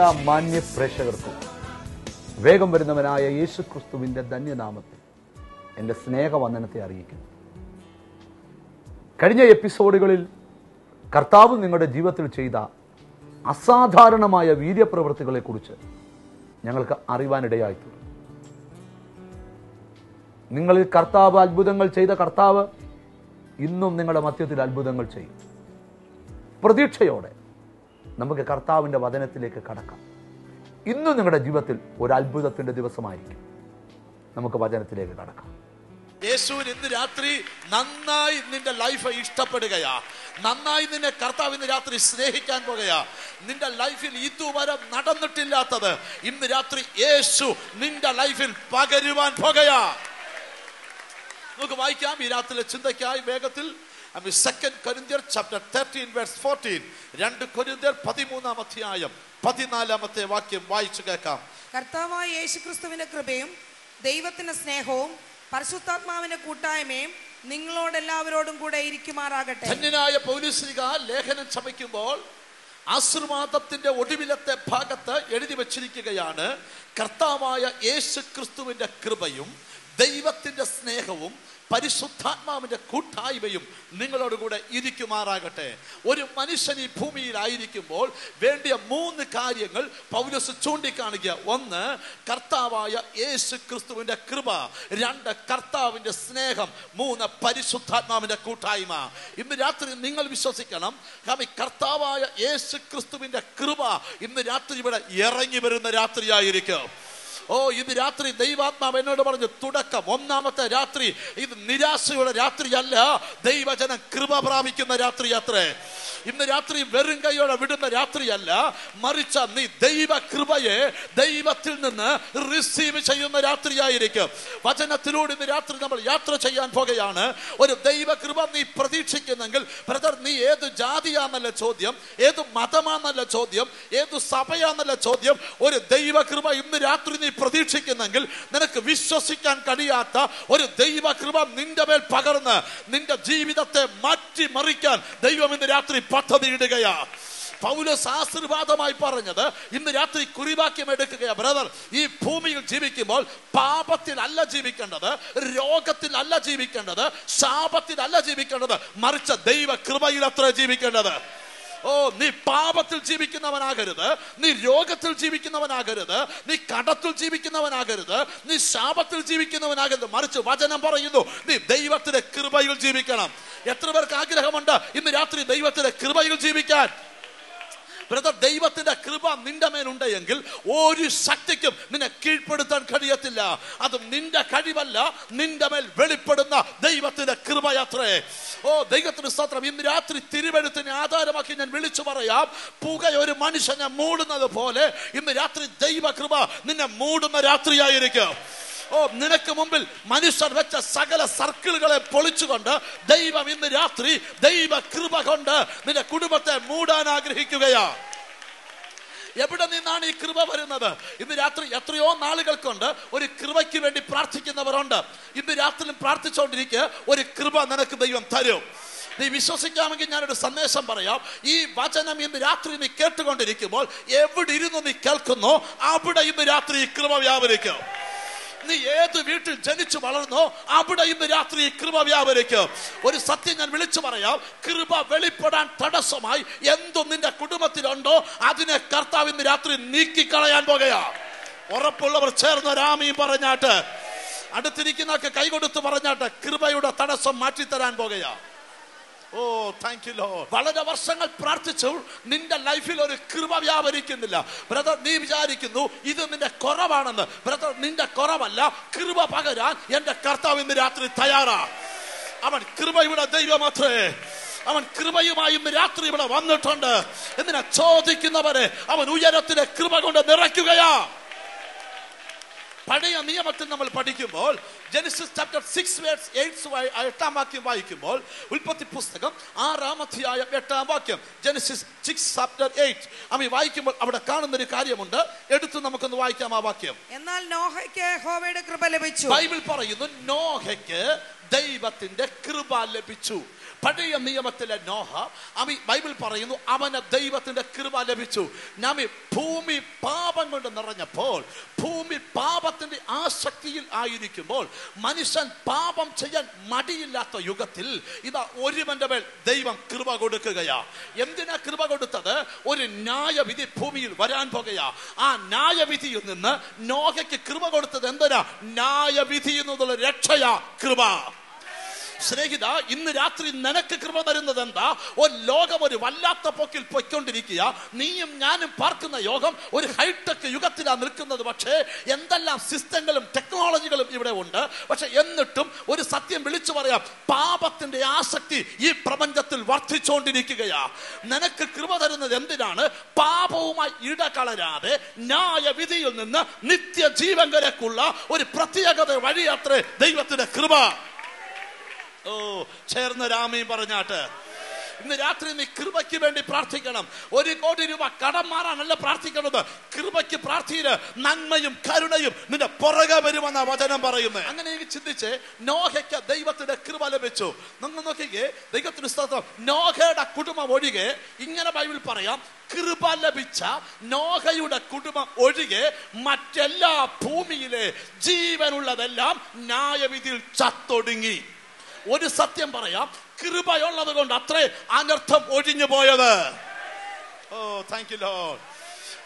എല്ലാ മാന്യ പ്രേക്ഷകർക്കും വേഗം വരുന്നവനായ യേശു ക്രിസ്തുവിന്റെ ധന്യനാമത്തിൽ എന്റെ സ്നേഹവന്ദനത്തെ അറിയിക്കുന്നു. കഴിഞ്ഞ എപ്പിസോഡുകളിൽ കർത്താവ് നിങ്ങളുടെ ജീവിതത്തിൽ ചെയ്ത അസാധാരണമായ വീര്യപ്രവൃത്തികളെക്കുറിച്ച് ഞങ്ങൾക്ക് അറിവാനിടയായിട്ടുണ്ട് നിങ്ങളിൽ കർത്താവ് അത്ഭുതങ്ങൾ ചെയ്ത കർത്താവ് ഇന്നും നിങ്ങളുടെ മധ്യത്തിൽ അത്ഭുതങ്ങൾ ചെയ്യും. പ്രതീക്ഷയോടെ നമുക്ക് കർത്താവിന്റെ വചനത്തിലേക്ക് കടക്കാം. ഇന്നും നിങ്ങളുടെ ജീവിതത്തിൽ ഒരു അത്ഭുതത്തിന്റെ ദിവസമായിരിക്കും. നമുക്ക് വചനത്തിലേക്ക് കടക്കാം. യേശുവിന് ഇന്ന് രാത്രി നന്നായി നിന്റെ ലൈഫ് ഇഷ്ടപ്പെടുകയാ. നന്നായി നിന്നെ കർത്താവ് ഇന്ന് രാത്രി സ്നേഹിക്കാൻ പോകുകയാ. നിന്റെ ലൈഫിൽ ഇതുവരെ നടന്നിട്ടില്ലാത്തത് ഇന്ന് രാത്രി യേശു നിന്റെ ലൈഫിൽ പകരുവാൻ പോകുകയാ. നമുക്ക് വായിക്കാം. ഈ രാത്രിയിലെ ചിന്തയ്ക്കായി വേഗത്തിൽ സെക്കൻഡ് കൊരിന്ത്യർ ചാപ്റ്റർ തേർട്ടീൻ വേഴ്സ് ഫോർട്ടീൻ രണ്ട് കൊരിന്ത്യർ പതിമൂന്നാം അധ്യായം പതിനാലാമത്തെ വാക്യം വായിച്ചു കേൾക്കാം. കർത്താവായ യേശുക്രിസ്തുവിന്റെ കൃപയും ദൈവത്തിന്റെ സ്നേഹവും പരിശുദ്ധാത്മാവിന്റെ കൂട്ടായ്മയും നിങ്ങളോടെല്ലാവരോടും കൂടെ ഇരിക്കുമാറാകട്ടെ. ധന്യനായ പൗലുസ്ലിക ലേഖനം ചമയ്ക്കുമ്പോൾ ആശീർവാദത്തിന്റെ ഒടുവിലത്തെ ഭാഗത്ത് എഴുതി വച്ചിരിക്കുകയാണ്. കർത്താവായ യേശു ക്രിസ്തുവിന്റെ കൃപയും ദൈവത്തിന്റെ സ്നേഹവും പരിശുദ്ധാത്മാവിന്റെ കൂട്ടായ്മയും നിങ്ങളോടുകൂടെ ഇരിക്കുമാറാകട്ടെ. ഒരു മനുഷ്യൻ ഈ ഭൂമിയിലായിരിക്കുമ്പോൾ വേണ്ടിയ മൂന്ന് കാര്യങ്ങൾ പൗലസ് ചൂണ്ടിക്കാണിക്കുക. ഒന്ന് കർത്താവായ യേശു ക്രിസ്തുവിന്റെ കൃപ. രണ്ട് കർത്താവിന്റെ സ്നേഹം. മൂന്ന് പരിശുദ്ധാത്മാവിന്റെ കൂട്ടായ്മ. ഇന്ന് രാത്രി നിങ്ങൾ വിശ്വസിക്കണം കാരണം കർത്താവായ യേശു ക്രിസ്തുവിന്റെ കൃപ ഇന്ന് രാത്രി ഇവിടെ ഇറങ്ങി വരുന്ന രാത്രിയായിരിക്കും. ഓ ഇത് രാത്രി ദൈവാത്മാവ് എന്നോട് പറഞ്ഞു തുടക്കം ഒന്നാമത്തെ രാത്രി. ഇത് നിരാശയുടെ രാത്രിയല്ല ദൈവജനം കൃപ പ്രാപിക്കുന്ന രാത്രി അത്രേ ഇന്ന് രാത്രി വെറും കൈയോടെ വിടുന്ന രാത്രിയല്ല മറിച്ച നീ ദൈവ കൃപയെ ദൈവത്തിൽ നിന്ന് റിസീവ് ചെയ്യുന്ന രാത്രിയായിരിക്കും. വചനത്തിലൂടെ ഇന്ന് രാത്രി നമ്മൾ യാത്ര ചെയ്യാൻ പോകുകയാണ്. ഒരു ദൈവ കൃപ നീ പ്രതീക്ഷിക്കുന്നെങ്കിൽ ബ്രദർ നീ ഏത് ജാതിയാന്നല്ല ചോദ്യം ഏത് മതമാന്നല്ല ചോദ്യം ഏത് സഭയാന്നല്ല ചോദ്യം ഒരു ദൈവ കൃപ ഇന്ന് രാത്രി നീ പ്രതീക്ഷിക്കുന്നെങ്കിൽ നിനക്ക് വിശ്വസിക്കാൻ കഴിയാത്ത ഒരു ദൈവകൃപ നിന്റെ മേൽ പകർന്ന് നിന്റെ ജീവിതത്തെ മാറ്റിമറിക്കാൻ ദൈവം ഇന്ന് രാത്രി പദ്ധതി ഇടുകയാ. പൗലോസ് ആശീർവാദമായി പറഞ്ഞത് ഇന്ന് രാത്രി കുറിവാക്യം എടുക്കുകയാ. ബ്രദർ ഈ ഭൂമിയിൽ ജീവിക്കുമ്പോൾ പാപത്തിലല്ല ജീവിക്കേണ്ടത് രോഗത്തിലല്ല ജീവിക്കേണ്ടത് ശാപത്തിലല്ല ജീവിക്കേണ്ടത് മറിച്ച ദൈവ കൃപയിൽ അത്ര ജീവിക്കേണ്ടത്. ഓ നീ പാപത്തിൽ ജീവിക്കുന്നവനാകരുത് നീ രോഗത്തിൽ ജീവിക്കുന്നവനാകരുത് നീ കടത്തിൽ ജീവിക്കുന്നവനാകരുത് നീ ശാപത്തിൽ ജീവിക്കുന്നവനാകരുത്. മറിച്ച് വചനം പറയുന്നു നീ ദൈവത്തിന്റെ കൃപയിൽ ജീവിക്കണം. എത്ര പേർക്ക് ആഗ്രഹമുണ്ട് ഇന്ന് രാത്രി ദൈവത്തിന്റെ കൃപയിൽ ജീവിക്കാൻ? ബ്രദർ ദൈവത്തിന്റെ കൃപ നിന്റെ മേലുണ്ട് എങ്കിൽ ഒരു ശക്തിക്കും നിന്നെ കീഴ്പ്പെടുത്താൻ കഴിയത്തില്ല. അത് നിന്റെ കഴിവല്ല നിന്റെ മേൽ വെളിപ്പെടുന്ന ദൈവത്തിന്റെ കൃപയാത്രേ. ഓ ദൈവത്തിന് സ്തോത്രം ഇന്ന് രാത്രി തിരുവെഴുത്തിനെ ആധാരമാക്കി ഞാൻ വിളിച്ചു പറയാം. പുക ഒരു മനുഷ്യനെ മൂടുന്നത് പോലെ ഇന്ന് രാത്രി ദൈവ കൃപ നിന്നെ മൂടുന്ന രാത്രിയായിരിക്കും. ഓ നിനക്ക് മുമ്പിൽ മനുഷ്യർ വെച്ച സകല സർക്കിളുകളെ പൊളിച്ചുകൊണ്ട് ദൈവം ഇന്ന് രാത്രി ദൈവ കൃപ കൊണ്ട് നിന്റെ കുടുംബത്തെ മൂടാൻ ആഗ്രഹിക്കുകയാ. എവിടെ നിന്നാണ് ഈ കൃപ വരുന്നത്? ഇന്ന് രാത്രി എത്രയോ നാളുകൾ കൊണ്ട് ഒരു കൃപയ്ക്ക് വേണ്ടി പ്രാർത്ഥിക്കുന്നവരുണ്ട്. ഇന്ന് രാത്രിയിലും പ്രാർത്ഥിച്ചുകൊണ്ടിരിക്കുക ഒരു കൃപ നിനക്ക് ദൈവം തരും. നീ വിശ്വസിക്കാമെങ്കിൽ ഞാനൊരു സന്ദേശം പറയാം. ഈ വചനം ഇന്ന് രാത്രി നീ കേട്ടുകൊണ്ടിരിക്കുമ്പോൾ എവിടെ ഇരുന്ന് നീ കേൾക്കുന്നു അവിടെ ഇന്ന് രാത്രി ഈ കൃപ വ്യാപരിക്കും. നീ ഏത് വീട്ടിൽ ജനിച്ചു വളർന്നോ അവിടെ ഇന്ന് രാത്രി കൃപ വ്യാപരിക്കും ഒരു സത്യം ഞാൻ വിളിച്ചു പറയാം. കൃപ വെളിപ്പെടാൻ തടസ്സമായി എന്തും നിന്റെ കുടുംബത്തിലുണ്ടോ അതിനെ കർത്താവ് ഇന്ന് രാത്രി നീക്കിക്കളയാൻ പോകുകയാ. ഉറപ്പുള്ളവർ ചേർന്ന് രാമിയും പറഞ്ഞാട്ട് അടുത്തിരിക്കുന്നൊക്കെ കൈകൊടുത്ത് പറഞ്ഞാട്ട് കൃപയുടെ തടസ്സം മാറ്റിത്തരാൻ പോകുകയാ. ഓ താങ്ക് യു ലോ വളരെ വർഷങ്ങൾ പ്രാർത്ഥിച്ചു. നിന്റെ ലൈഫിൽ ഒരു കൃപ വ്യാപരിക്കുന്നില്ല. ബ്രദർ നീ വിചാരിക്കുന്നു ഇത് നിന്റെ കുറവാണെന്ന്. ബ്രദർ നിന്റെ കുറവല്ല. കൃപ പകരാൻ എന്റെ കർത്താവ് ഇന്ന് രാത്രി തയ്യാറാ. അവൻ കൃപയുടെ ദൈവമാത്രേ. അവൻ കൃപയുമായി ഇന്ന് രാത്രി ഇവിടെ വന്നിട്ടുണ്ട്. എന്തിനാ ചോദിക്കുന്നവരെ? അവൻ ഉയരത്തിലെ കൃപ കൊണ്ട് നിറയ്ക്കുകയാ. പഴയ നിയമത്തിൽ നമ്മൾ പഠിക്കുമ്പോൾ Genesis chapter six words eight എട്ടാം വാക്യം വായിക്കുമ്പോൾ ഉൽപ്പത്തി പുസ്തകം ആറാം അധ്യായം എട്ടാം വാക്യം. ജെനിസിസ് സിക്സ് ചാപ്റ്റർ എയ്റ്റ് അവ വായിക്കുമ്പോൾ അവിടെ കാണുന്ന ഒരു കാര്യമുണ്ട്. എടുത്ത് നമുക്കൊന്ന് വായിക്കാം ആ വാക്യം. എന്നാൽ നോഹയ്ക്ക് ഹോവയുടെ കൃപ ലഭിച്ചു. ബൈബിൾ പറയുന്നു നോഹയ്ക്ക് ദൈവത്തിന്റെ കൃപ ലഭിച്ചു. പഴയ നിയമത്തിലെ നോഹ അമി ബൈബിൾ പറയുന്നു അവന് ദൈവത്തിന്റെ കൃപ ലഭിച്ചു. നമി ഭൂമി പാപം കൊണ്ട് നിറഞ്ഞപ്പോൾ ഭൂമി പാപത്തിന്റെ ആസക്തിയിൽ ആയിരിക്കുമ്പോൾ മനുഷ്യൻ പാപം ചെയ്യാൻ മടിയില്ലാത്ത യുഗത്തിൽ ഇതാ ഒരുവന്റെ മേൽ ദൈവം കൃപ കൊടുക്കുകയാ. എന്തിനാ കൃപ കൊടുത്തത്? ഒരു ന്യായവിധി ഭൂമിയിൽ വരാൻ പോകുകയാ. ആ ന്യായവിധിയിൽ നിന്ന് നോഹയ്ക്ക് കൃപ കൊടുത്തത് എന്തിനാ? ന്യായവിധി എന്നുള്ള രക്ഷയാ കൃപ. സ്നേഹിത ഇന്ന് രാത്രി നിനക്ക് കൃപ തരുന്നത് എന്താ? ഒരു ലോകം ഒരു വല്ലാത്ത പൊക്കിൽ പൊയ്ക്കൊണ്ടിരിക്കുക. നീയും ഞാനും പാർക്കുന്ന യോഗം ഒരു ഹൈടെക് യുഗത്തിലാണ് നിൽക്കുന്നത്. പക്ഷേ എന്തെല്ലാം സിസ്റ്റങ്ങളും ടെക്നോളജികളും ഇവിടെ ഉണ്ട്. പക്ഷെ എന്നിട്ടും ഒരു സത്യം വിളിച്ചു പറയാം. പാപത്തിന്റെ ആസക്തി ഈ പ്രപഞ്ചത്തിൽ വർദ്ധിച്ചുകൊണ്ടിരിക്കുകയാ നിനക്ക് കൃപ തരുന്നത് എന്തിനാണ്? പാപവുമായി ഇടകളരാതെ ന്യായവിധിയിൽ നിന്ന് നിത്യ ജീവങ്കരക്കുള്ള ഒരു പ്രത്യേകത വഴിയാത്രേ ദൈവത്തിന്റെ കൃപ. ഓ ചേർന്ന് രാമയും പറഞ്ഞാട്ട് ഇന്ന് രാത്രി നീ കൃപയ്ക്ക് വേണ്ടി പ്രാർത്ഥിക്കണം. ഒരു കോടി രൂപ കടം മാറാനല്ല പ്രാർത്ഥിക്കുന്നത്. കൃപയ്ക്ക് പ്രാർത്ഥിയിൽ നന്മയും കരുണയും നിന്റെ പുറകെ വരുമെന്ന വചനം പറയുന്നത് അങ്ങനെ എനിക്ക് ചിന്തിച്ച് നോഹയ്ക്ക് ദൈവത്തിന്റെ കൃപ ലഭിച്ചു. നിങ്ങൾ നോക്കിക്കേ ദൈവത്തിന് സ്തോത്രം. നോഹയുടെ കുടുംബം ഒഴികെ ഇങ്ങനെ ബൈബിൾ പറയാം കൃപ ലഭിച്ച നോഹയുടെ കുടുംബം ഒഴികെ മറ്റെല്ലാ ഭൂമിയിലെ ജീവനുള്ളതെല്ലാം ന്യായവിധിയിൽ ചത്തൊടുങ്ങി. ഒരു സത്യം പറയാം. കൃപയുള്ളത് കൊണ്ട് അത്രേ അനർത്ഥം ഒഴിഞ്ഞു പോയത്. ഓ താങ്ക് യു ലോഡ്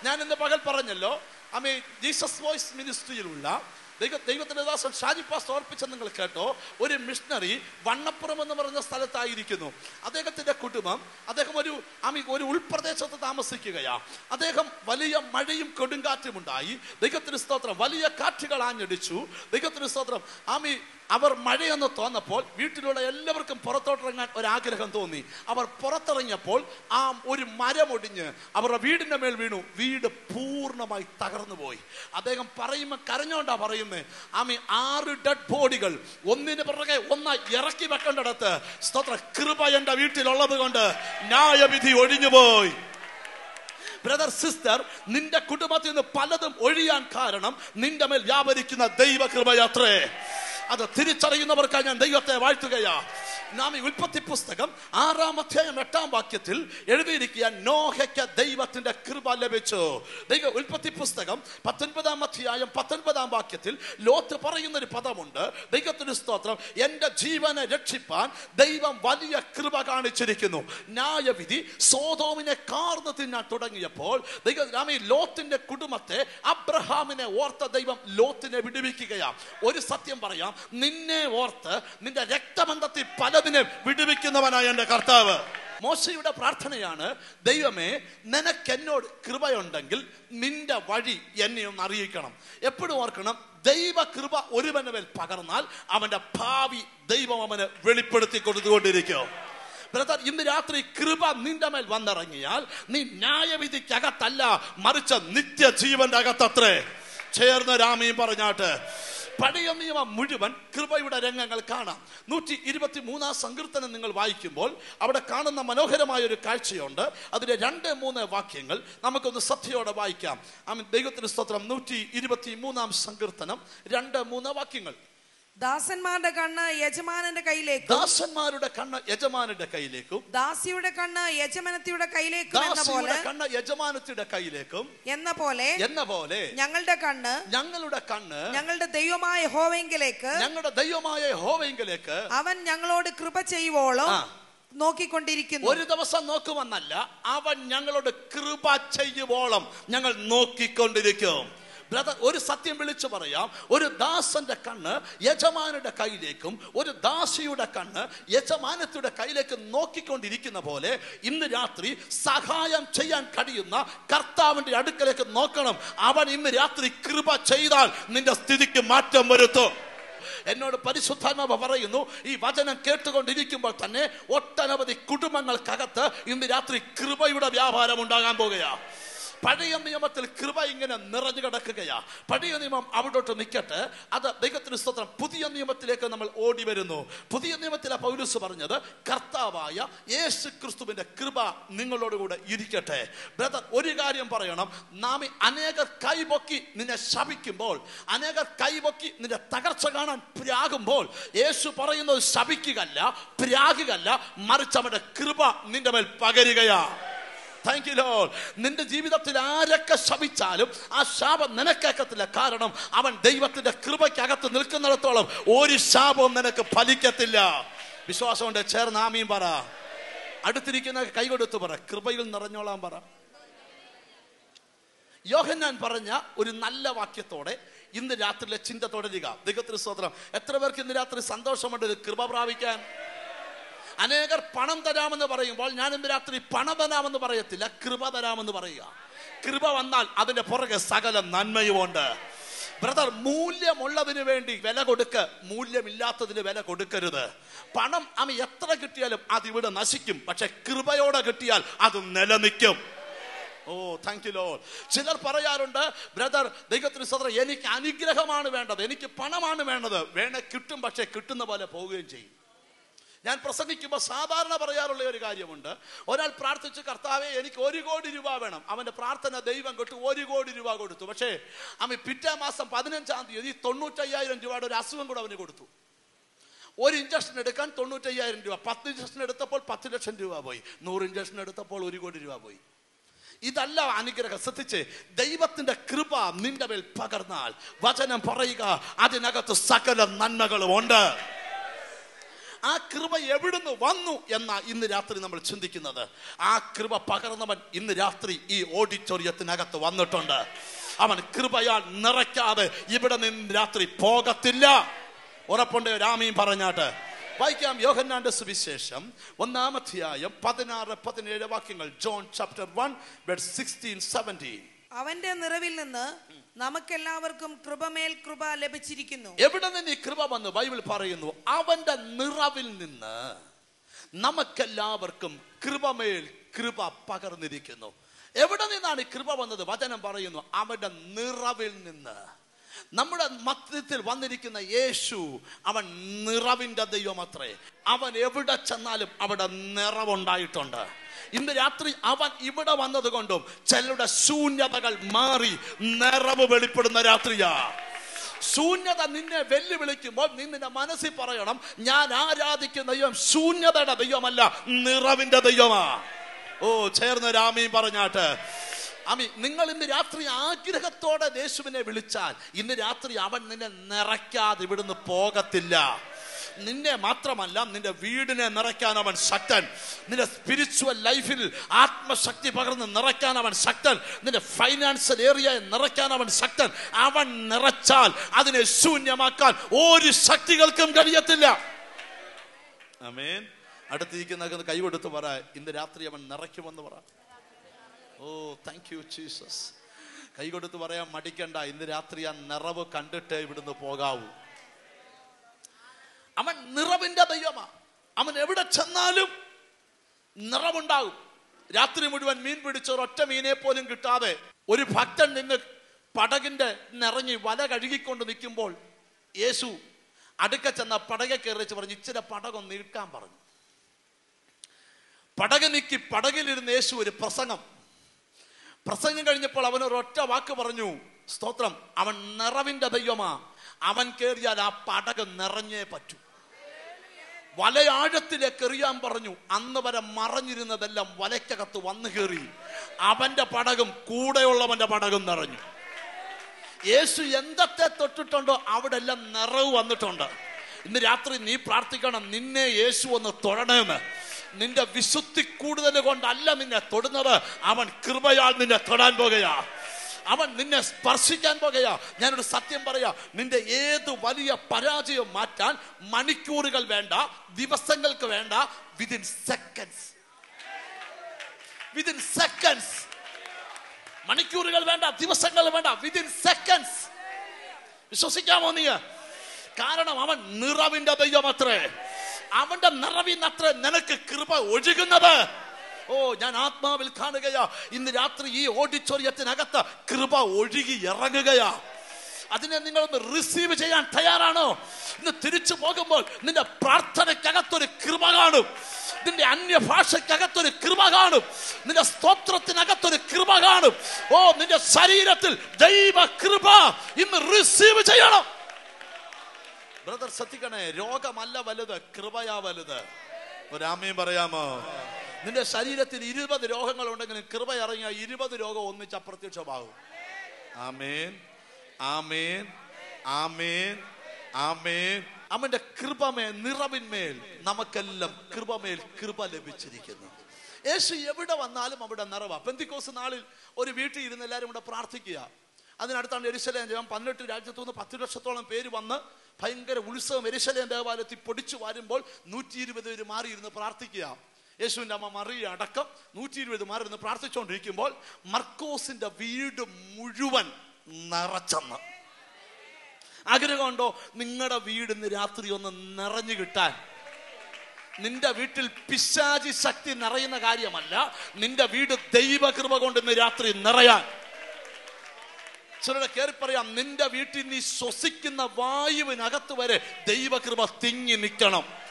ഞാൻ ഇന്ന് പകൽ പറഞ്ഞല്ലോ അമ്മ ജീസസ് വോയിസ് മിനിസ്ട്രിയിലുള്ള ദൈവ ദൈവത്തിന്റെ ദാസൻ ഷാജി പാസ് ഓർപ്പിച്ച നിങ്ങൾ കേട്ടോ ഒരു മിഷണറി വണ്ണപ്പുറം എന്ന് പറഞ്ഞ സ്ഥലത്തായിരിക്കുന്നു. അദ്ദേഹത്തിന്റെ കുടുംബം അദ്ദേഹം ഒരു ആമി ഒരു ഉൾപ്രദേശത്ത് താമസിക്കുകയാ. അദ്ദേഹം വലിയ മഴയും കൊടുങ്കാറ്റും ഉണ്ടായി ദൈവത്തിന് സ്തോത്രം. വലിയ കാറ്റുകൾ ആഞ്ഞടിച്ചു. ദൈവത്തിന് സ്തോത്രം. ആമി അവർ മഴയെന്ന് തോന്നപ്പോൾ വീട്ടിലുള്ള എല്ലാവർക്കും പുറത്തോട്ടിറങ്ങാൻ ഒരാഗ്രഹം തോന്നി. അവർ പുറത്തിറങ്ങിയപ്പോൾ ആ ഒരു മരമൊടിഞ്ഞ് അവരുടെ വീടിന്റെ മേൽ വീണു. വീട് പൂർണമായി തകർന്നു പോയി. അദ്ദേഹം പറയുമ്പോൾ കരഞ്ഞോണ്ടാ പറയുന്നത് ആമി ആറ് ഡെഡ് ബോഡികൾ. ഒന്നിന് പിറകെ ഒന്നായി ഇറക്കി വെക്കേണ്ടിടത്ത്. സ്തോത്ര കൃപ എന്റെ വീട്ടിലുള്ളത് കൊണ്ട് ന്യായവിധി ഒഴിഞ്ഞുപോയി ബ്രദർ സിസ്റ്റർ നിന്റെ കുടുംബത്തിൽ നിന്ന് പലതും ഒഴിയാൻ കാരണം നിന്റെ മേൽ വ്യാപരിക്കുന്ന ദൈവകൃപയത്രേ. അത് തിരിച്ചറിയുന്നവർക്കായി ഞാൻ ദൈവത്തെ വാഴ്ത്തുകയാ. നാം ഈ ഉൽപ്പത്തി പുസ്തകം ആറാം അധ്യായം എട്ടാം വാക്യത്തിൽ എഴുതിയിരിക്കുക നോഹയ്ക്ക് ദൈവത്തിന്റെ കൃപ ലഭിച്ചു. ദൈവ ഉൽപ്പത്തി പുസ്തകം പത്തൊൻപതാം അധ്യായം പത്തൊൻപതാം വാക്യത്തിൽ ലോത്ത് പറയുന്ന ഒരു പദമുണ്ട്. ദൈവത്തിന് സ്തോത്രം എന്റെ ജീവനെ രക്ഷിപ്പാൻ ദൈവം വലിയ കൃപ കാണിച്ചിരിക്കുന്നു. ന്യായവിധി സോതോമിനെ കാർന്നു തിന്നാൻ തുടങ്ങിയപ്പോൾ ദൈവം ഈ ലോത്തിന്റെ കുടുംബത്തെ അബ്രഹാമിനെ ഓർത്ത ദൈവം ലോത്തിനെ വിടുവിക്കുകയാണ് ഒരു സത്യം പറയാം നിന്നെ ഓർത്ത് നിന്റെ രക്തബന്ധത്തിൽ പലതിനെ വിടുവിക്കുന്നവനായ എന്റെ കർത്താവ്. മോശയുടെ പ്രാർത്ഥനയാണ് ദൈവമേ നിനക്ക് എന്നോട് കൃപയുണ്ടെങ്കിൽ നിന്റെ വഴി എന്നെ ഒന്ന് അറിയിക്കണം. എപ്പോഴും ഓർക്കണം ദൈവ കൃപ ഒരുവന്റെ മേൽ പകർന്നാൽ അവന്റെ ഭാവി ദൈവം അവന് വെളിപ്പെടുത്തി കൊടുത്തുകൊണ്ടിരിക്കും. ബ്രദർ ഇന്ന് രാത്രി കൃപ നിന്റെ മേൽ വന്നിറങ്ങിയാൽ നീ ന്യായവിധിക്കകത്തല്ല മറിച്ച് നിത്യജീവന്റെ അകത്തത്രേ. ചേർന്ന് രാമയും പറഞ്ഞാട്ട് പഴയ നിയമം മുഴുവൻ കൃപയുടെ രംഗങ്ങൾ കാണാം. നൂറ്റി ഇരുപത്തി മൂന്നാം സങ്കീർത്തനം നിങ്ങൾ വായിക്കുമ്പോൾ അവിടെ കാണുന്ന മനോഹരമായ ഒരു കാഴ്ചയുണ്ട്. അതിലെ രണ്ട് മൂന്ന് വാക്യങ്ങൾ നമുക്കൊന്ന് ശ്രദ്ധയോടെ വായിക്കാം. ദൈവത്തിന് സ്തോത്രം. നൂറ്റി ഇരുപത്തി മൂന്നാം സങ്കീർത്തനം. രണ്ട് മൂന്ന് വാക്യങ്ങൾ. ദാസന്മാരുടെ കണ്ണ് യജമാനന്റെ കയ്യിലേക്കും. ദാസന്മാരുടെ കണ്ണ് യജമാനന്റെ കയ്യിലേക്കും. ദാസിയുടെ കണ്ണ് യജമാനത്തിയുടെ കയ്യിലേക്കും എന്ന പോലെ. കണ്ണ് യജമാനത്തിയുടെ കയ്യിലേക്കും. എന്ന പോലെ. എന്ന പോലെ. ഞങ്ങളുടെ കണ്ണ് ഞങ്ങളുടെ കണ്ണ് ഞങ്ങളുടെ ദൈവമായ ഹോവെങ്കിലേക്ക് ഞങ്ങളുടെ ദൈവമായ ഹോവെങ്കിലേക്ക് അവൻ ഞങ്ങളോട് കൃപ ചെയ്യുവോളം. നോക്കിക്കൊണ്ടിരിക്കുന്നു. ഒരു ദിവസം നോക്കുമെന്നല്ല അവൻ ഞങ്ങളോട് കൃപ ചെയ്യുവോളം ഞങ്ങൾ നോക്കിക്കൊണ്ടിരിക്കും. ബ്രദർ ഒരു സത്യം വിളിച്ചു പറയാം. ഒരു ദാസന്റെ കണ്ണ് യജമാനുടെ കയ്യിലേക്കും ഒരു ദാസിയുടെ കണ്ണ് യജമാനത്തിയുടെ കയ്യിലേക്കും നോക്കിക്കൊണ്ടിരിക്കുന്ന പോലെ ഇന്ന് രാത്രി സഹായം ചെയ്യാൻ കഴിയുന്ന കർത്താവിന്റെ അടുക്കലേക്ക് നോക്കണം. അവൻ ഇന്ന് രാത്രി കൃപ ചെയ്താൽ നിന്റെ സ്ഥിതിക്ക് മാറ്റം വരുത്തും. എന്നോട് പരിശുദ്ധാത്മാവ് പറയുന്നു ഈ വചനം കേട്ടുകൊണ്ടിരിക്കുമ്പോൾ തന്നെ ഒട്ടനവധി കുടുംബങ്ങൾക്കകത്ത് ഇന്ന് രാത്രി കൃപയുടെ വ്യാപാരം ഉണ്ടാകാൻ പോകുകയാ പഴയ നിയമത്തിൽ കൃപ ഇങ്ങനെ നിറഞ്ഞു കിടക്കുകയാ. പഴയ നിയമം അവിടോട്ട് നിൽക്കട്ടെ അത് ദൈവത്തിന് സ്തോത്രം. പുതിയ നിയമത്തിലേക്ക് നമ്മൾ ഓടി വരുന്നു. പുതിയ നിയമത്തിലെ പൗലൂസ് പറഞ്ഞത് കർത്താവായ യേശു ക്രിസ്തുവിന്റെ കൃപ നിങ്ങളോടുകൂടെ ഇരിക്കട്ടെ. ബ്രദർ ഒരു കാര്യം പറയണം. നാം അനേകർ കൈപൊക്കി നിന്നെ ശപിക്കുമ്പോൾ അനേകർ കൈപൊക്കി നിന്റെ തകർച്ച കാണാൻ പ്രാകുമ്പോൾ യേശു പറയുന്നത് ശപിക്കുകയല്ല പ്രാകുകയല്ല മറിച്ച് അവന്റെ കൃപ നിന്റെ മേൽ പകരുകയാ. താങ്ക് യു ലോൺ നിന്റെ ജീവിതത്തിൽ ആരൊക്കെ ശപിച്ചാലും ആ ശാപം നിനക്കേക്കത്തില്ല. കാരണം അവൻ ദൈവത്തിന്റെ കൃപയ്ക്കകത്ത് നിൽക്കുന്നിടത്തോളം ഒരു ശാപവും നിനക്ക് ഫലിക്കത്തില്ല. വിശ്വാസം കൊണ്ട് ചേർന്ന് ആമീൻ പറ. അടുത്തിരിക്കുന്ന കൈകൊടുത്ത് പറ. കൃപയിൽ നിറഞ്ഞോളാൻ പറ. യോഹന്നാൻ പറഞ്ഞ ഒരു നല്ല വാക്യത്തോടെ ഇന്ന് രാത്രിയിലെ ചിന്ത തുടരുക ദൈവത്തിന് സ്തോത്രം. എത്ര പേർക്ക് ഇന്ന് രാത്രി സന്തോഷമുണ്ട് കൃപ പ്രാപിക്കാൻ? അനേകർ പണം തരാമെന്ന് പറയുമ്പോൾ ഞാൻ ഇന്ന് രാത്രി പണം തരാമെന്ന് പറയത്തില്ല കൃപ തരാമെന്ന് പറയുക. കൃപ വന്നാൽ അതിന്റെ പുറകെ സകല നന്മയുമുണ്ട് ബ്രദർ മൂല്യമുള്ളതിന് വേണ്ടി വില കൊടുക്ക് മൂല്യമില്ലാത്തതിന് വില കൊടുക്കരുത്. പണം അവ എത്ര കിട്ടിയാലും അത് ഇവിടെ നശിക്കും പക്ഷെ കൃപയോടെ കിട്ടിയാൽ അത് നിലനിൽക്കും. ഓ താങ്ക് യു ലോൾ ചിലർ പറയാറുണ്ട് ബ്രദർ ദൈവത്തിന് സദർ എനിക്ക് അനുഗ്രഹമാണ് വേണ്ടത് എനിക്ക് പണമാണ് വേണ്ടത്. വേണേ കിട്ടും പക്ഷെ കിട്ടുന്ന പോലെ പോവുകയും ചെയ്യും. ഞാൻ പ്രസംഗിക്കുമ്പോൾ സാധാരണ പറയാറുള്ള ഒരു കാര്യമുണ്ട്. ഒരാൾ പ്രാർത്ഥിച്ച് കർത്താവെ എനിക്ക് ഒരു കോടി രൂപ വേണം. അവന്റെ പ്രാർത്ഥന ദൈവം കിട്ടും ഒരു കോടി രൂപ കൊടുത്തു. പക്ഷേ അവൻ പിറ്റേ മാസം പതിനഞ്ചാം തീയതി തൊണ്ണൂറ്റയ്യായിരം രൂപയുടെ ഒരു അസുഖം കൂടെ അവന് കൊടുത്തു. ഒരു ഇഞ്ചക്ഷൻ എടുക്കാൻ തൊണ്ണൂറ്റയ്യായിരം രൂപ. പത്ത് ഇഞ്ചക്ഷൻ എടുത്തപ്പോൾ പത്ത് ലക്ഷം രൂപ പോയി. നൂറ് ഇഞ്ചക്ഷൻ എടുത്തപ്പോൾ ഒരു കോടി രൂപ പോയി. ഇതല്ല അനുഗ്രഹം. ശ്രദ്ധിച്ച് ദൈവത്തിന്റെ കൃപ നിന്റെ മേൽ പകർന്നാൽ വചനം പറയുക അതിനകത്ത് സകല നന്മകളും ഉണ്ട്. ആ കൃപ എവിടുന്ന് വന്നു എന്ന ഇന്ന് രാത്രി നമ്മൾ ചിന്തിക്കുന്നത്. ആ കൃപ പകർന്നവൻ ഇന്ന് രാത്രി ഈ ഓഡിറ്റോറിയത്തിനകത്ത് വന്നിട്ടുണ്ട്. അവൻ കൃപയാൽ നിറയ്ക്കാതെ ഇവിടെ നിന്ന് രാത്രി പോകത്തില്ല. ഉറപ്പുണ്ട്? രാമീം പറഞ്ഞാട്ട്. വായിക്കാം യോഹന്നാന്റെ സുവിശേഷം ഒന്നാമധ്യായം പതിനാറ് പതിനേഴ് വാക്യങ്ങൾ. John chapter one sixteen seventeen അവന്റെ നിറവിൽ നിന്ന് നമുക്കെല്ലാവർക്കും കൃപമേൽ കൃപ ലഭിച്ചിരിക്കുന്നു. എവിടെ നിന്ന് ഈ കൃപ വന്ന്? ബൈബിൾ പറയുന്നു അവന്റെ നിറവിൽ നിന്ന് നമുക്കെല്ലാവർക്കും കൃപമേൽ കൃപ പകർന്നിരിക്കുന്നു. എവിടെ നിന്നാണ് ഈ കൃപ വന്നത്? വചനം പറയുന്നു അവന്റെ നിറവിൽ നിന്ന്. നമ്മുടെ മധ്യത്തിൽ വന്നിരിക്കുന്ന യേശു അവൻ നിറവിന്റെ ദൈവമത്രേ. അവൻ എവിടെ ചെന്നാലും അവിടെ നിറവുണ്ടായിട്ടുണ്ട്. ഇന്ന് രാത്രി അവൻ ഇവിടെ വന്നത് കൊണ്ടും ചിലരുടെ ശൂന്യതകൾ മാറി നിറവ് വെളിപ്പെടുന്ന രാത്രിയാ. ശൂന്യത നിന്നെ വെല്ലുവിളിക്കുമ്പോൾ നീ നിന്റെ മനസ്സിൽ പറയണം ഞാൻ ആരാധിക്കുന്ന ദൈവം ശൂന്യതയുടെ ദൈവമല്ല നിറവിന്റെ ദൈവമാ. ഓ ചേർന്ന് രാമീ പറഞ്ഞാട്ട്. അമി നിങ്ങൾ ഇന്ന് രാത്രി ആഗ്രഹത്തോടെ യേശുവിനെ വിളിച്ചാൽ ഇന്ന് രാത്രി അവൻ നിന്നെ നിറയ്ക്കാതെ ഇവിടുന്ന് പോകത്തില്ല. നിന്നെ മാത്രമല്ല നിന്റെ വീടിനെ നിറയ്ക്കാൻ അവൻ ശക്തൻ. നിന്റെ സ്പിരിച്വൽ ലൈഫിൽ ആത്മശക്തി പകർന്ന് നിറയ്ക്കാൻ അവൻ ശക്തൻ. നിന്റെ ഫൈനാൻഷ്യൽ ഏരിയയെ നിറയ്ക്കാൻ അവൻ ശക്തൻ. അവൻ നിറച്ചാൽ അതിനെ ശൂന്യമാക്കാൻ ഒരു ശക്തികൾക്കും കഴിയത്തില്ല. അമേൻ അടുത്തിരിക്കുന്ന കൈ കൊടുത്ത് പറ. ഇന്ന് രാത്രി അവൻ നിറയ്ക്കുമെന്ന് പറ. ഓ താങ്ക് യു ജീസസ് കൈ കൊടുത്ത് പറയാൻ മടിക്കണ്ട. ഇന്ന് രാത്രി ആ നിറവ് കണ്ടിട്ട് ഇവിടുന്ന് പോകാവൂ. അവൻ നിറവിന്റെ ദൈവമാ. അവൻ എവിടെ ചെന്നാലും നിറവുണ്ടാകും. രാത്രി മുഴുവൻ മീൻ പിടിച്ച ഒറ്റ മീനെ പോലും കിട്ടാതെ ഒരു ഭക്തൻ നിന്ന് പടകിന്റെ നിറങ്ങി വല കഴുകിക്കൊണ്ട് നിൽക്കുമ്പോൾ യേശു അടുക്ക ചെന്ന പടകെ കയറിച്ച് പറഞ്ഞു ഇച്ചിരി പടകം നീക്കാൻ പറഞ്ഞു. പടക നീക്കി പടകിലിരുന്ന് യേശു ഒരു പ്രസംഗം. പ്രസംഗം കഴിഞ്ഞപ്പോൾ അവൻ ഒറ്റ വാക്ക് പറഞ്ഞു സ്തോത്രം അവൻ നിറവിന്റെ ദൈവമാ. അവൻ കയറിയാൽ ആ പടക് നിറഞ്ഞേ പറ്റൂ. വലയാഴത്തിലേക്ക് എറിയാൻ പറഞ്ഞു. അന്ന് വരെ മറഞ്ഞിരുന്നതെല്ലാം വലയ്ക്കകത്ത് വന്നു കയറി. അവന്റെ പടകും കൂടെയുള്ളവന്റെ പടകും നിറഞ്ഞു. യേശു എന്തൊക്കെ തൊട്ടിട്ടുണ്ടോ അവിടെ എല്ലാം നിറവ് വന്നിട്ടുണ്ട്. ഇന്ന് രാത്രി നീ പ്രാർത്ഥിക്കണം നിന്നെ യേശു ഒന്ന് തൊഴണമെന്ന് നിന്റെ വിശുദ്ധി കൂടുതൽ കൊണ്ടല്ല നിന്നെ തൊടുന്നത്. അവൻ കൃപയാൽ നിന്നെ തൊടാൻ പോകുകയാ. അവൻ നിന്നെ സ്പർശിക്കാൻ പോകുകയാ. ഞാനൊരു സത്യം പറയാ. നിന്റെ ഏത് വലിയ പരാജയം മാറ്റാൻ മണിക്കൂറുകൾ വേണ്ട ദിവസങ്ങൾക്ക് വേണ്ട. വിതിൻ സെക്കൻഡ്സ് വിതിൻ സെക്കൻഡ്സ് മണിക്കൂറുകൾ വേണ്ട ദിവസങ്ങൾ വേണ്ട. വിതിൻ സെക്കൻഡ്സ് വിശ്വസിക്കാമോ നീ? കാരണം അവൻ നിറവിന്റെ ദൈവം അത്രേ അവന്റെ നിറവിന്നത്രേ നിനക്ക് കൃപ ഒഴുകുന്നത്. ഓ ഞാൻ ആത്മാവിൽ കാണുകയാ. ഇന്ന് രാത്രി ഈ ഓഡിറ്റോറിയത്തിനകത്ത് കൃപ ഒഴുകി ഇറങ്ങുകയാ. അതിനെ നിങ്ങളൊന്ന് റിസീവ് ചെയ്യാൻ തയ്യാറാണോ? ഇന്ന് തിരിച്ചു പോകുമ്പോൾ നിന്റെ പ്രാർത്ഥനയ്ക്കകത്തൊരു കൃപ കാണും. നിന്റെ അന്യഭാഷയ്ക്കകത്തൊരു കൃപ കാണും. നിന്റെ സ്തോത്രത്തിനകത്തൊരു കൃപ കാണും. ഓ നിന്റെ ശരീരത്തിൽ ദൈവ കൃപ ഇന്ന് റിസീവ് ചെയ്യണം. ബ്രദർ ശ്രദ്ധിക്കണേ രോഗമല്ല വലുത് കൃപയാ വലുത്. ഒരാമയും പറയാമോ? നിന്റെ ശരീരത്തിൽ ഇരുപത് രോഗങ്ങൾ ഉണ്ടെങ്കിൽ കൃപ ഇറങ്ങിയ ഇരുപത് രോഗം ഒന്നിച്ച് അപ്രത്യക്ഷമാകും. ആമേൻ. ആമേൻ. ആമേൻ. ആമേൻ. അവന്റെ കൃപമേ നിറവിന്മേൽ നമുക്കെല്ലാം കൃപമേൽ കൃപ ലഭിച്ചിരിക്കുന്നു. യേശു എവിടെ വന്നാലും അവിടെ നിറവാ. പെന്തിക്കോസ് നാളിൽ ഒരു വീട്ടിൽ ഇരുന്ന് എല്ലാവരും കൂടെ പ്രാർത്ഥിക്കുക. അതിനടുത്താണ് എരിശലയം ദേവം പതിനെട്ട് രാജ്യത്തു നിന്ന് പത്ത് ലക്ഷത്തോളം പേര് വന്ന് ഭയങ്കര ഉത്സവം. എരിശലയം ദേവാലയത്തിൽ പൊടിച്ചു വരുമ്പോൾ നൂറ്റി ഇരുപത് പേര് മാറിയിരുന്ന് പ്രാർത്ഥിക്കുക. യേശുവിന്റെ അമ്മ മറിയ അടക്കം നൂറ്റി ഇരുപത് മാറിയിരുന്ന് പ്രാർത്ഥിച്ചുകൊണ്ടിരിക്കുമ്പോൾ മർക്കോസിന്റെ വീട് മുഴുവൻ നിറച്ചെന്ന്. ആഗ്രഹമുണ്ടോ? നിങ്ങളുടെ വീട് ഇന്ന് രാത്രി ഒന്ന് നിറഞ്ഞു കിട്ടാൻ. നിന്റെ വീട്ടിൽ പിശാചി ശക്തി നിറയുന്ന കാര്യമല്ല. നിന്റെ വീട് ദൈവകൃപ കൊണ്ട് ഇന്ന് രാത്രി നിറയാൻ. ചിലരുടെ കയറി പറയാം നിന്റെ വീട്ടിൽ നീ ശ്വസിക്കുന്ന വായുവിനകത്ത് വരെ ദൈവകൃപ തിങ്ങി നിൽക്കണം.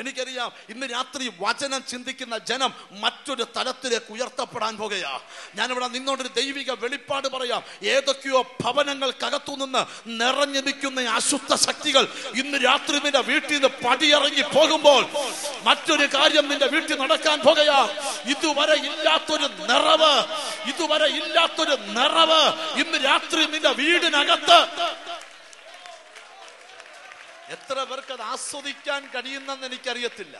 എനിക്കറിയാം ഇന്ന് രാത്രി വചനം ചിന്തിക്കുന്ന ജനം മറ്റൊരു തലത്തിലേക്ക് ഉയർത്തപ്പെടാൻ പോകുകയാ. ഞാനിവിടെ നിന്നോടൊരു ദൈവിക വെളിപ്പാട് പറയാം. ഏതൊക്കെയോ ഭവനങ്ങൾക്കകത്തു നിന്ന് നിറഞ്ഞു നിൽക്കുന്ന അശുദ്ധ ശക്തികൾ ഇന്ന് രാത്രി നിന്റെ വീട്ടിൽ നിന്ന് പടിയിറങ്ങി പോകുമ്പോൾ മറ്റൊരു കാര്യം നിന്റെ വീട്ടിൽ നടക്കാൻ പോകുകയാ. ഇതുവരെ ഇല്ലാത്തൊരു നിറവ് ഇതുവരെ ഇല്ലാത്തൊരു നിറവ് ഇന്ന് രാത്രി നിന്റെ വീടിനകത്ത് എത്ര പേർക്ക് അത് ആസ്വദിക്കാൻ കഴിയുന്നെന്ന് എനിക്കറിയത്തില്ല.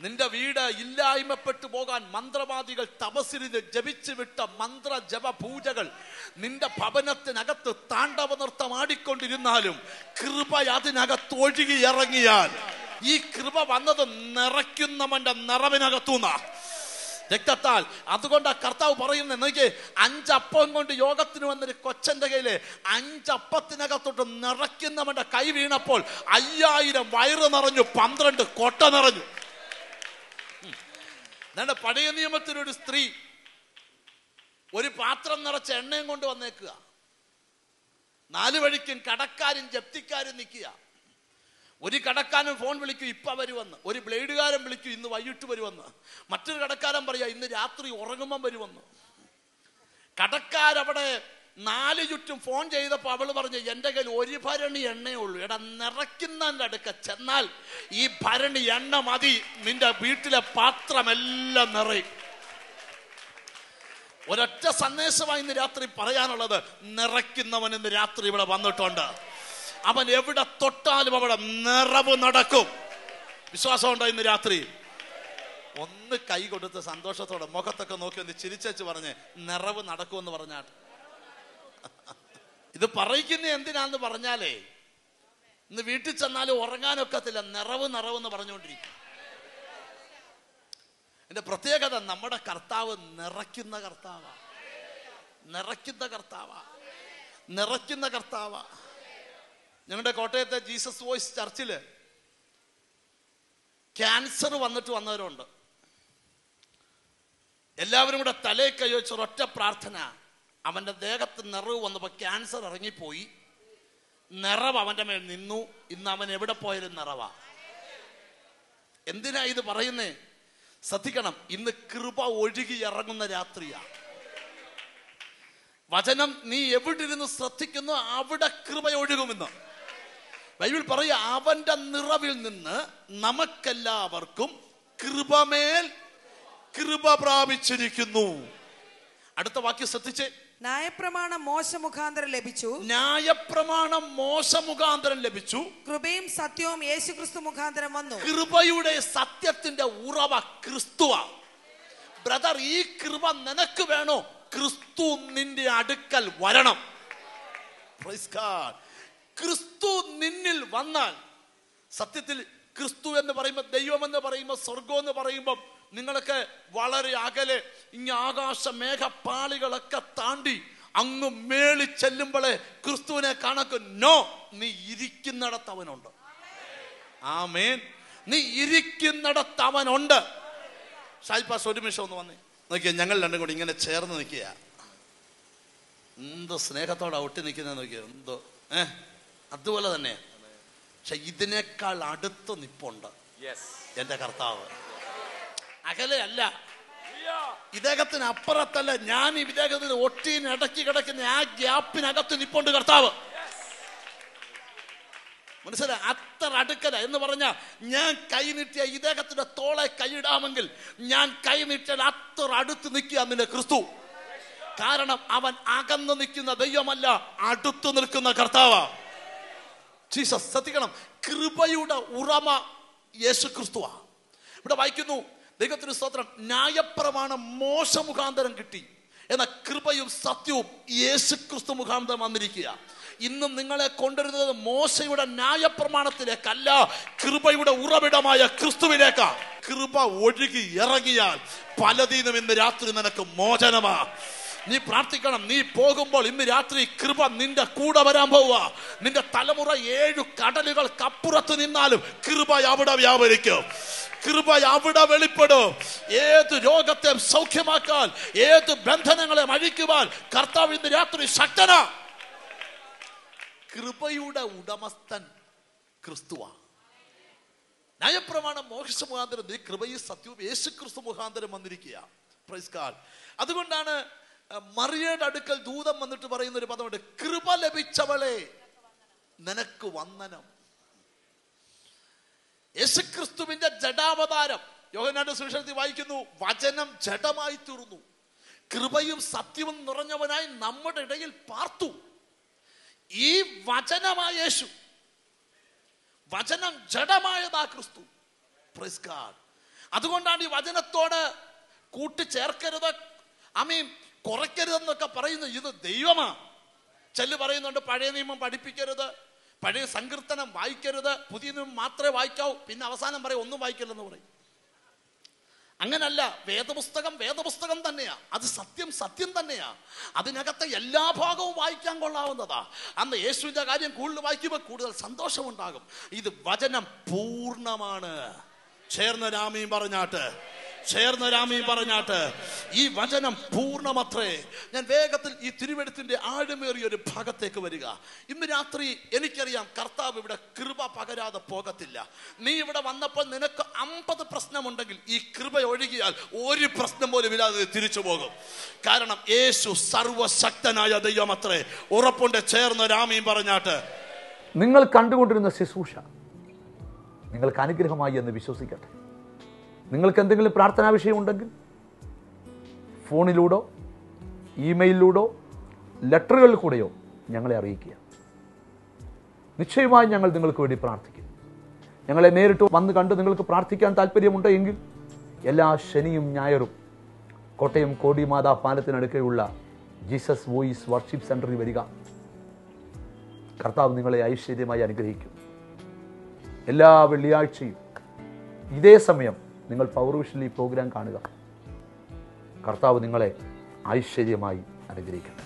നിന്റെ വീട് ഇല്ലായ്മപ്പെട്ടു പോകാൻ മന്ത്രവാദികൾ തപസിരിത് ജപിച്ചു വിട്ട മന്ത്ര ജപ പൂജകൾ നിന്റെ ഭവനത്തിനകത്ത് താണ്ഡവ നൃത്തം ആടിക്കൊണ്ടിരുന്നാലും കൃപ അതിനകത്ത് ഒഴുകി ഇറങ്ങിയാൽ ഈ കൃപ വന്നത് നിറയ്ക്കുന്നവന്റെ നിറവിനകത്തുനിന്നാ രക്തത്താൽ. അതുകൊണ്ട് ആ കർത്താവ് പറയുന്നത് എനിക്ക് അഞ്ചപ്പം കൊണ്ട് യോഗത്തിന് വന്നൊരു കൊച്ചന്റെ കയ്യിൽ അഞ്ചപ്പത്തിനകത്തോട്ട് നിറയ്ക്കുന്നവന്റെ കൈ വീണപ്പോൾ അയ്യായിരം വയറ് നിറഞ്ഞു പന്ത്രണ്ട് കൊട്ട നിറഞ്ഞു. നല്ല പഴയ നിയമത്തിലൊരു സ്ത്രീ ഒരു പാത്രം നിറച്ച എണ്ണയും കൊണ്ട് വന്നേക്കുക. നാലു വഴിക്കും കടക്കാരും ജപ്തിക്കാരും നിൽക്കുക. ഒരു കടക്കാരൻ ഫോൺ വിളിക്കും ഇപ്പം വരുമെന്ന് ഒരു ബ്ലേഡുകാരൻ വിളിക്കും ഇന്ന് വൈകിട്ട് വരുമെന്ന് മറ്റൊരു കടക്കാരൻ പറയാ ഇന്ന് രാത്രി ഉറങ്ങുമ്പം വരുമെന്ന് കടക്കാരവിടെ നാല് ചുറ്റും ഫോൺ ചെയ്തപ്പോൾ അവൾ പറഞ്ഞു എന്റെ കയ്യിൽ ഒരു ഭരണി എണ്ണയേ ഉള്ളൂ. എടാ നിറയ്ക്കുന്നതിന്റെ അടുക്ക ചെന്നാൽ ഈ ഭരണി എണ്ണ മതി. നിന്റെ വീട്ടിലെ പാത്രമെല്ലാം നിറയും. ഒരൊറ്റ സന്ദേശമായി ഇന്ന് രാത്രി പറയാനുള്ളത്. നിറയ്ക്കുന്നവൻ ഇന്ന് രാത്രി ഇവിടെ വന്നിട്ടുണ്ട്. അവൻ എവിടെ തൊട്ടാലും അവിടെ നിറവ് നടക്കും. വിശ്വാസമുണ്ടോ ഇന്ന് രാത്രി? ഒന്ന് കൈ കൊടുത്ത് സന്തോഷത്തോടെ മുഖത്തൊക്കെ നോക്കി ഒന്ന് ചിരിച്ചു പറഞ്ഞ് നിറവ് നടക്കുമെന്ന് പറഞ്ഞാൽ. ഇത് പറയിക്കുന്ന എന്തിനാന്ന് പറഞ്ഞാലേ ഇന്ന് വീട്ടിൽ ചെന്നാലും ഉറങ്ങാനൊക്കത്തില്ല നിറവ് നിറവ് എന്ന് പറഞ്ഞുകൊണ്ടിരിക്കും. എന്റെ പ്രത്യേകത നമ്മുടെ കർത്താവ് നിറയ്ക്കുന്ന കർത്താവാ. നിറയ്ക്കുന്ന കർത്താവാ. നിറയ്ക്കുന്ന കർത്താവാ. ഞങ്ങളുടെ കോട്ടയത്തെ ജീസസ് വോയിസ് ചർച്ചിൽ ക്യാൻസർ വന്നിട്ട് വന്നവരുണ്ട്. എല്ലാവരും കൂടെ തലേ കൈ വെച്ച് ഒരൊറ്റ പ്രാർത്ഥന. അവന്റെ ദേഹത്ത് നിറവ് വന്നപ്പോൾ ക്യാൻസർ ഇറങ്ങിപ്പോയി. നിറവ് അവന്റെ മേൽ നിന്നു. ഇന്ന് അവൻ എവിടെ പോയാലും നിറവാ. എന്തിനാ ഇത് പറയുന്നേ? ശ്രദ്ധിക്കണം ഇന്ന് കൃപ ഒഴുകി ഇറങ്ങുന്ന രാത്രിയാ. വചനം നീ എവിടെ ഇരുന്ന് ശ്രദ്ധിക്കുന്നു അവിടെ കൃപ ഒഴുകുമെന്ന്. ബൈബിൾ പറയുക അവന്റെ നിറവിൽ നിന്ന് നമുക്കെല്ലാവർക്കും കൃപമേൽ കൃപ പ്രാപിച്ചിരിക്കുന്നു. അടുത്ത വാക്യം ശ്രദ്ധിച്ചേ. ന്യായപ്രമാണം മോശ മുഖാന്തരം ലഭിച്ചു. ന്യായപ്രമാണം മോശമുഖാന്തരം ലഭിച്ചു. കൃപയും സത്യവും യേശുക്രിസ്തു മുഖാന്തരം വന്നു. കൃപയുടെ സത്യത്തിന്റെ ഉറവ ക്രിസ്തുവ. ബ്രദർ ഈ കൃപ നിനക്ക് വേണോ? ക്രിസ്തു നിന്റെ അടുക്കൽ വരണം. ക്രിസ്തു നിന്നിൽ വന്നാൽ സത്യത്തിൽ ക്രിസ്തു എന്ന് പറയുമ്പോൾ ദൈവം എന്ന് പറയുമ്പോൾ സ്വർഗം എന്ന് പറയുമ്പോൾ നിങ്ങളൊക്കെ വളരെ അകലെ ഇങ്ങ ആകാശ മേഘപ്പാളികളൊക്കെ താണ്ടി അങ്ങ് മേളി ചെല്ലുമ്പോഴേ ക്രിസ്തുവിനെ കണക്ക് നോ നീ ഇരിക്കുന്നിടത്ത് അവനുണ്ട്. ആമേൻ. നീ ഇരിക്കുന്നിടത്ത് അവനുണ്ട്. ഷാജി പാസ് ഒരു നിമിഷം ഒന്ന് വന്നേ. നോക്കിയാ ഞങ്ങൾ രണ്ടും കൂടി ഇങ്ങനെ ചേർന്ന് നിൽക്കുക എന്തോ സ്നേഹത്തോടെ ഒട്ടി നിൽക്കുന്നത് നോക്കിയോ എന്തോ ഏ? അതുപോലെ തന്നെ. പക്ഷെ ഇതിനേക്കാൾ അടുത്ത് നിപ്പുണ്ട്. എന്റെ കർത്താവ്. അകലെ അല്ല. ഇദ്ദേഹത്തിന് അപ്പുറത്തല്ല ഞാൻ ഈ ഇദ്ദേഹത്തിന് ഒട്ടീന് ഇടയ്ക്ക് കിടക്കുന്ന ആ ഗ്യാപ്പിനകത്ത് നിപ്പുണ്ട് കർത്താവ്. മനസ്സിലായി അത്ര അടുക്കല. എന്ന് പറഞ്ഞ ഞാൻ കൈ നീട്ടിയ ഇദ്ദേഹത്തിന്റെ തോളെ കൈയിടാമെങ്കിൽ ഞാൻ കൈ നീട്ടിയാൽ അത്ര അടുത്ത് നിൽക്കുക നിന്റെ ക്രിസ്തു. കാരണം അവൻ അകന്നു നിൽക്കുന്ന ദൈവമല്ല അടുത്തു നിൽക്കുന്ന കർത്താവാ. ജീസസ് ശ്രദ്ധിക്കണം. കൃപയുടെ ഉറമ യേശു ക്രിസ്തുവാ ഇവിടെ വായിക്കുന്നു ദൈവത്തിന് സ്തോത്രം ന്യായപ്രമാണം മോശ മുഖാന്തരം കിട്ടി. എന്ന കൃപയും സത്യവും യേശു ക്രിസ്തു മുഖാന്തരം വന്നിരിക്കുക ഇന്നും നിങ്ങളെ കൊണ്ടുവരുന്നത് മോശയുടെ ന്യായപ്രമാണത്തിലേക്കല്ല കൃപയുടെ ഉറവിടമായ ക്രിസ്തുവിലേക്കാ. കൃപ ഒഴുകി ഇറങ്ങിയാൽ പലതീനും ഇന്ന് രാത്രി നിനക്ക് മോചനമാ. നീ പ്രാർത്ഥിക്കണം. നീ പോകുമ്പോൾ ഇന്ന് രാത്രി കൃപ നിന്റെ കൂടെ വരാൻ പോവുക. നിന്റെ തലമുറ ഏഴു കടലുകൾക്കപ്പുറത്ത് നിന്നാലും കൃപ അവിടെ വ്യാപരിക്കും. കൃപ അവിടെ വെളിപ്പെടും. ഏത് രോഗത്തെ സൗഖ്യമാക്കാൻ ഏത് ബന്ധനങ്ങളെ അഴിക്കുവാൻ കർത്താവ് ഇന്ന് രാത്രി ശക്തനാ. കൃപയുടെ ഉടമസ്ഥൻ ക്രിസ്തുവാ നയപ്രമാണം മോക്ഷ മുഖാന്തരം നീ കൃപയും സത്യവും യേശു ക്രിസ്തു മുഖാന്തരം വന്നിരിക്കുക അതുകൊണ്ടാണ് മറിയയുടെ അടുക്കൽ ദൂതം വന്നിട്ട് പറയുന്ന ഒരു പദമുണ്ട് കൃപ ലഭിച്ചവളെ നിനക്ക് വന്ദനം. യേശുക്രിസ്തുവിന്റെ ജഡാവതാരം യോഹനാന്റെ സുവിശേഷത്തിൽ വായിക്കുന്നു വചനം ജഡമായി തീർന്നു. കൃപയും സത്യവും നിറഞ്ഞവനായി നമ്മുടെ ഇടയിൽ പാർത്തു. ഈ വചനമായ യേശു വചനം ജഡമായതാ ക്രിസ്തു. അതുകൊണ്ടാണ് ഈ വചനത്തോട് കൂട്ടിച്ചേർക്കരുത് അമീൻ. കുറയ്ക്കരുതെന്നൊക്കെ പറയുന്നത് ഇത് ദൈവമാണ് ചെല്ലു പറയുന്നുണ്ട് പഴയ നിയമം പഠിപ്പിക്കരുത് പഴയ സങ്കീർത്തനം വായിക്കരുത് പുതിയ നിയമം മാത്രമേ വായിക്കാവൂ. പിന്നെ അവസാനം പറയും ഒന്നും വായിക്കില്ലെന്ന് പറയും. അങ്ങനല്ല വേദപുസ്തകം വേദപുസ്തകം തന്നെയാ. അത് സത്യം സത്യം തന്നെയാ. അതിനകത്തെ എല്ലാ ഭാഗവും വായിക്കാൻ കൊള്ളാവുന്നതാ. അന്ന് യേശുവിന്റെ കാര്യം കൂടുതൽ വായിക്കുമ്പോൾ കൂടുതൽ സന്തോഷമുണ്ടാകും. ഇത് വചനം പൂർണമാണ്. ചേർന്ന രാമയും പറഞ്ഞാട്ട്. ചേർന്ന രാമി പറഞ്ഞാട്ട് ഈ വചനം പൂർണമത്രേ ഞാൻ വേഗത്തിൽ ഈ തിരുവെടുത്തിന്റെ ആഴമേറിയ ഒരു ഭാഗത്തേക്ക് വരിക. ഇന്ന് രാത്രി എനിക്കറിയാം കർത്താവ് ഇവിടെ കൃപ പകരാതെ പോകത്തില്ല. നീ ഇവിടെ വന്നപ്പോൾ നിനക്ക് അമ്പത് പ്രശ്നമുണ്ടെങ്കിൽ ഈ കൃപ ഒഴുകിയാൽ ഒരു പ്രശ്നം പോലും ഇല്ലാതെ തിരിച്ചു പോകും. കാരണം യേശു സർവശക്തനായ ദൈവമത്രേ. ഉറപ്പുണ്ട് ചേർന്ന് രാമി പറഞ്ഞാട്ട്. നിങ്ങൾ കണ്ടുകൊണ്ടിരുന്ന ശുശ്രൂഷ. നിങ്ങൾക്ക് അനുഗ്രഹമായി എന്ന് വിശ്വസിക്കട്ടെ. നിങ്ങൾക്ക് എന്തെങ്കിലും പ്രാർത്ഥനാ വിഷയമുണ്ടെങ്കിൽ ഫോണിലൂടോ ഇമെയിലിലൂടോ ലെറ്ററുകളിൽ കൂടെയോ ഞങ്ങളെ അറിയിക്കുക. നിശ്ചയമായും ഞങ്ങൾ നിങ്ങൾക്ക് വേണ്ടി പ്രാർത്ഥിക്കും. ഞങ്ങളെ നേരിട്ട് വന്ന് കണ്ട് നിങ്ങൾക്ക് പ്രാർത്ഥിക്കാൻ താല്പര്യമുണ്ട് എങ്കിൽ എല്ലാ ശനിയും ഞായറും കോട്ടയം കോടിമാതാ പാലത്തിനടുക്കെയുള്ള ജീസസ് വോയിസ് വർഷിപ്പ് സെന്ററിൽ വരിക. കർത്താവ് നിങ്ങളെ ഐശ്വര്യമായി അനുഗ്രഹിക്കും. എല്ലാ വെള്ളിയാഴ്ചയും ഇതേ സമയം നിങ്ങൾ പൗർവിഷനിൽ ഈ പ്രോഗ്രാം കാണുക. കർത്താവ് നിങ്ങളെ ഐശ്വര്യമായി അനുഗ്രഹിക്കട്ടെ.